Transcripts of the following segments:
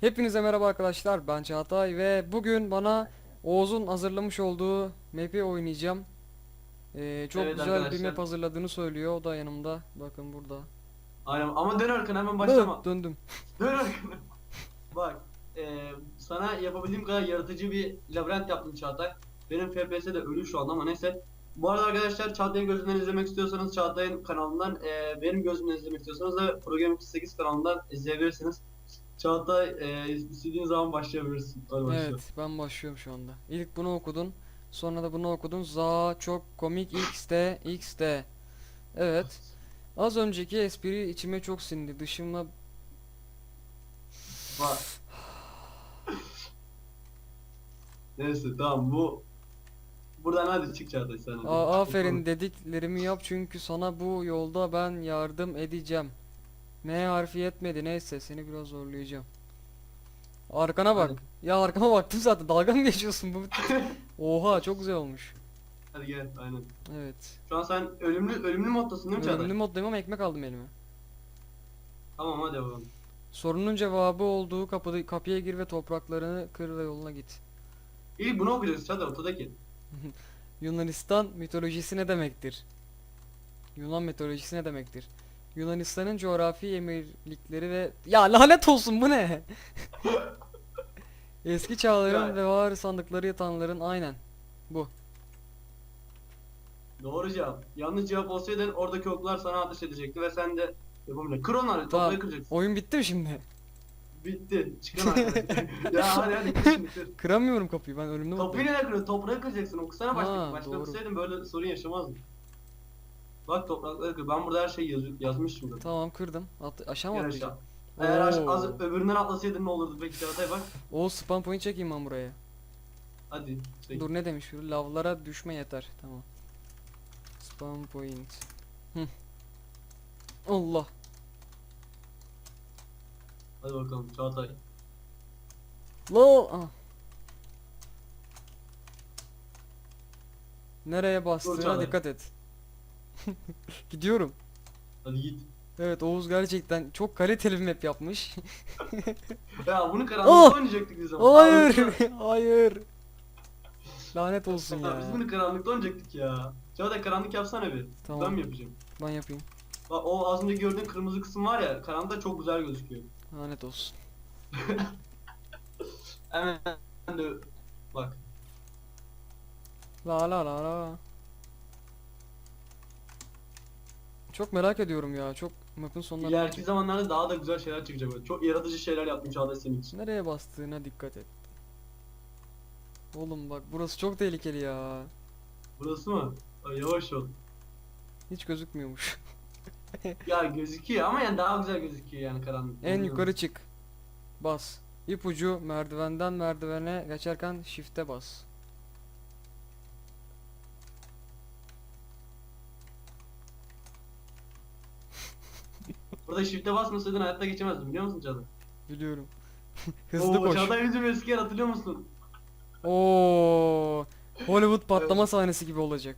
Hepinize merhaba arkadaşlar. Ben Çağatay ve bugün bana Oğuz'un hazırlamış olduğu map'i oynayacağım. Ee, çok Evet güzel bir arkadaşlar. map hazırladığını söylüyor. O da yanımda. Bakın burada. Aynen ama dön arkana hemen başlama. Döndüm. dön arkana. Bak eee, sana yapabildiğim kadar yaratıcı bir labirent yaptım Çağatay. Benim FPS de ölü şu anda ama neyse. Bu arada arkadaşlar Çağatay'ın gözünden izlemek istiyorsanız Çağatay'ın kanalından eee, benim gözümden izlemek istiyorsanız da Program 38 kanalından izleyebilirsiniz. Çağatay eee istediğin zaman başlayabilirsin. Hadi başla. Evet, ben başlıyorum şu anda. İlk bunu okudun. Sonra da bunu okudun. Za çok komik XD XD. Evet. Az önceki espri içime çok sindi. Dışımla Bak. Neyse tamam bu Buradan hadi çık Çağatay sen. hadi. Aa, aferin dediklerimi yap çünkü sana bu yolda ben yardım edeceğim. M harfi yetmedi neyse seni biraz zorlayacağım. Arkana bak. Hadi. Ya arkama baktım zaten dalga mı geçiyorsun bu? Oha çok güzel olmuş. Hadi gel aynen. Evet. Şu an sen ölümlü ölümlü moddasın değil mi Çağatay? Ölümlü moddayım ama ekmek aldım elime. Tamam hadi bakalım. Sorunun cevabı olduğu kapıda, kapıya gir ve topraklarını kır ve yoluna git. İyi bunu okuyacağız Çağatay ortadaki. Yunanistan mitolojisi ne demektir? Yunan mitolojisi ne demektir? Yunanistan'ın coğrafi emirlikleri ve ya lanet olsun bu ne? Eski çağların Ya. ve var sandıkları tanrıların aynen. Doğru cevap. Yanlış cevap olsaydı oradaki oklar sana ateş edecekti ve sen de yapamayacaksın. Kır onları, Tamam. toprağı kıracaksın. Oyun bitti mi şimdi? Bitti. Çıkın ya hadi hadi kır şimdi kır. Kıramıyorum kapıyı ben ölümlü Kapıyı neden kırıyorsun? Toprağı kıracaksın. Okusana Ha, başta. doğru. Böyle sorun yaşamazdın. Bak toprakları kır. Ben burada her şeyi yaz yazmışım zaten. Tamam kırdım. At aşağı mı Gel atlayacağım? aşağı. Eğer aş- Oo. az öbüründen atlasaydın ne olurdu peki Çağatay bak. O spam point çekeyim ben buraya. Hadi. Şey. Dur ne demiş şu lavlara düşme yeter. Tamam. Spam point. Hı. Allah. Hadi bakalım Çağatay. Lo. Ah. Nereye bastığına Çağatay. dikkat et. Gidiyorum. Hadi git. Evet Oğuz gerçekten çok kaliteli bir map yapmış. Ya bunu karanlıkta Oh! oynayacaktık biz ama. Hayır. Hayır. Lanet olsun Ya ya. biz bunu karanlıkta oynayacaktık ya. Çağatay karanlık yapsana bir. Tamam. Ben mi yapacağım? Ben yapayım. Bak o az önce gördüğün kırmızı kısım var ya karanlıkta çok güzel gözüküyor. Lanet olsun. Hemen de bak. La la la la. Çok merak ediyorum ya. Çok map'in sonlarına İleriki zamanlarda daha da güzel şeyler çıkacak böyle. Çok yaratıcı şeyler yaptım Çağatay senin için. Nereye bastığına dikkat et. Oğlum bak burası çok tehlikeli ya. Burası mı? Ay, yavaş ol. Hiç gözükmüyormuş. Ya gözüküyor ama yani daha güzel gözüküyor yani karanlık. En yukarı çık. Bas. İpucu merdivenden merdivene geçerken shift'e bas. Burada shift'e basmasaydın hayatta geçemezdim biliyor musun Çağatay? Biliyorum. Hızlı Oo, koş. Çağatay bizim eski yer hatırlıyor musun? Oo. Hollywood patlama sahnesi gibi olacak.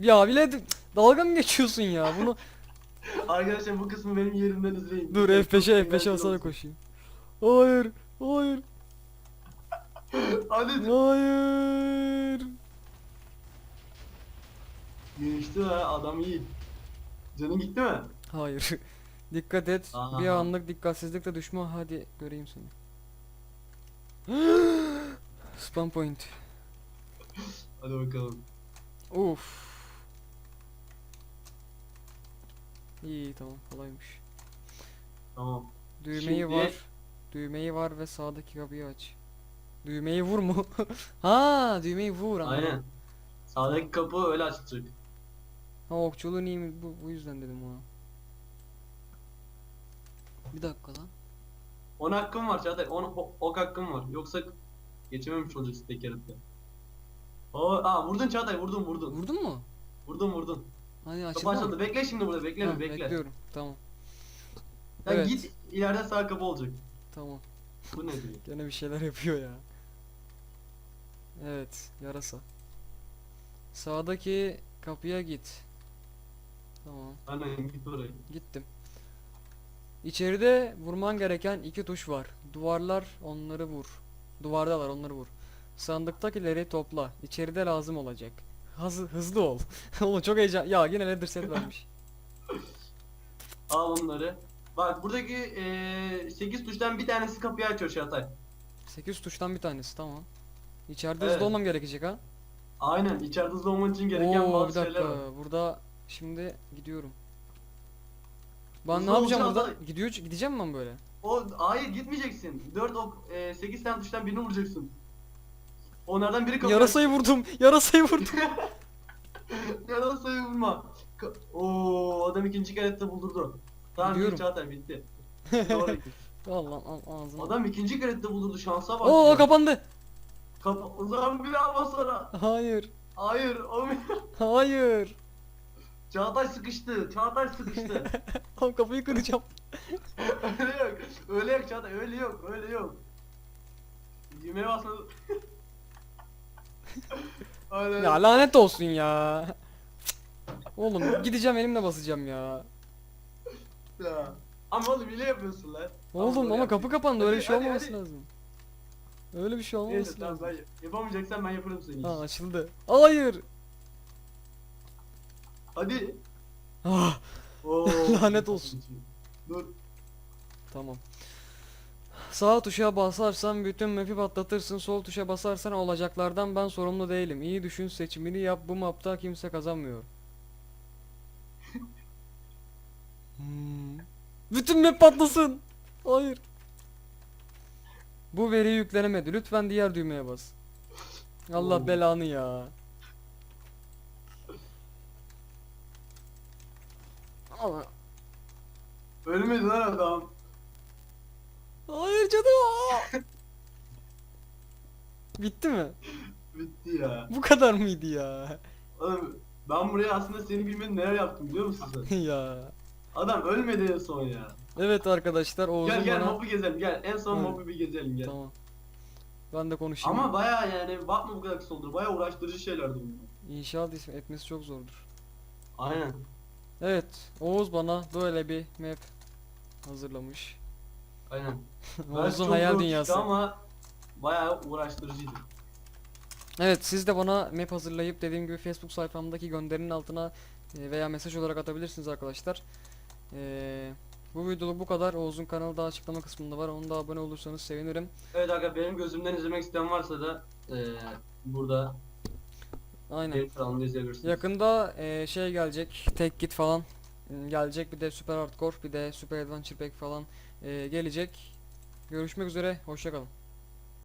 Ya bile dalga mı geçiyorsun ya? Bunu Arkadaşlar bu kısmı benim yerimden izleyin. dur Çok F5'e eğlenceli F5'e basarak olsun. koşayım. Hayır. Hayır. Hadi. Hayır. Geçti ha adam iyi. Canın gitti mi? Hayır. Dikkat et. Aha. Bir anlık dikkatsizlikle düşme. Hadi göreyim seni. Spam point. Hadi bakalım. Uf. İyi tamam kolaymış. Tamam. Düğmeyi Şimdi- var. Düğmeyi var ve sağdaki kapıyı aç. Düğmeyi vur mu? ha, düğmeyi vur anladım. Aynen. Sağdaki kapı öyle açılacak. Ha okçuluğun iyi mi? Bu, bu yüzden dedim ona. Bir dakika lan. 10 hakkım var Çağatay. 10 ok hakkım var. Yoksa geçememiş olacaksın tek yarıkta. Oo, aa vurdun Çağatay vurdun vurdun. Vurdun mu? Vurdun vurdun. Kapı açıldı açıldı. Bekle şimdi burada bekle Ha, bekle. Bekliyorum. Tamam. Sen Evet. git ileride sağ kapı olacak. Tamam. Bu ne diyor? Gene bir şeyler yapıyor ya. Evet, yarasa. Sağdaki kapıya git. Tamam, Aynen git oraya. gittim. İçeride vurman gereken iki tuş var. Duvarlar onları vur. Duvardalar onları vur. Sandıktakileri topla. İçeride lazım olacak. Hızlı, hızlı ol. Oğlum çok heyecan. Ya yine leather set vermiş. Al onları. Bak buradaki eee 8 tuştan bir tanesi kapıyı açıyor Çağatay. 8 tuştan bir tanesi tamam. İçeride Evet. hızlı olmam gerekecek ha. Aynen içeride hızlı olman için gereken Oo bir bazı dakika. şeyler var. Burada şimdi gidiyorum. Ben ne yapacağım olacağız burada? da- Gidiyor gideceğim mi ben böyle? O hayır gitmeyeceksin. 4 ok 8 tane tuştan birini vuracaksın. Onlardan biri kapıyı Yarasayı vurdum. Yarasayı vurdum. Yarasayı vurma. Oo adam ikinci kerette buldurdu. Tamam Gidiyorum. Çağatay bitti. Doğru. al lan al ağzına. adam ikinci kerette buldurdu şansa bak. Oo ya. kapandı. Kapa o zaman bir daha basana. Hayır. Hayır o Hayır. Çağatay sıkıştı. Çağatay sıkıştı. Tam kapıyı kıracağım. öyle yok. Öyle yok Çağatay. Öyle yok. Öyle yok. Düğmeye basmadı. Aynen. Ya lanet olsun ya. Oğlum gideceğim elimle basacağım ya. Ya. Ama oğlum hile yapıyorsun lan. Oğlum ama yap. kapı kapandı öyle bir şey hadi, olmaması hadi. lazım. Öyle bir şey Neyse olmaması tamam lazım. ben yapamayacaksan ben yaparım seni. Ha açıldı. Hayır. Hadi. Ah, Oo. Lanet olsun. Dur. tamam. Sağ tuşa basarsan bütün map'i patlatırsın. Sol tuşa basarsan olacaklardan ben sorumlu değilim. İyi düşün seçimini yap. Bu map'ta kimse kazanmıyor. Hmm. Bütün map patlasın. Hayır. Bu veri yüklenemedi. Lütfen diğer düğmeye bas. Allah Oo. belanı ya. Allah. Ölmedi lan adam. Hayır canım. Bitti mi? Bitti ya. Bu kadar mıydı ya? Oğlum ben buraya aslında seni bilmeden neler yaptım biliyor musun sen? ya. Adam ölmedi en son ya. Evet arkadaşlar Oğuz'un Gel gel bana... mobu gezelim gel. En son Hı. mobu bir gezelim gel. Tamam. Ben de konuşayım. Ama baya yani bakma bu kadar kısa olur. Baya uğraştırıcı şeylerdi bunlar. İnşaat ismi etmesi çok zordur. Aynen. Evet. Oğuz bana böyle bir map hazırlamış. Aynen. Belki Oğuz'un çok hayal zor çıktı dünyası. Ama baya uğraştırıcıydı. Evet siz de bana map hazırlayıp dediğim gibi Facebook sayfamdaki gönderinin altına e, veya mesaj olarak atabilirsiniz arkadaşlar. Eee bu videoluk bu kadar. Oğuz'un kanalı da açıklama kısmında var. Onu da abone olursanız sevinirim. Evet arkadaşlar benim gözümden izlemek isteyen varsa da eee burada Aynen. kanalımda izleyebilirsiniz. Yakında eee, şey gelecek. Tek git falan m, gelecek. Bir de Super Hardcore, bir de Super Adventure Pack falan eee, gelecek. Görüşmek üzere. Hoşça kalın.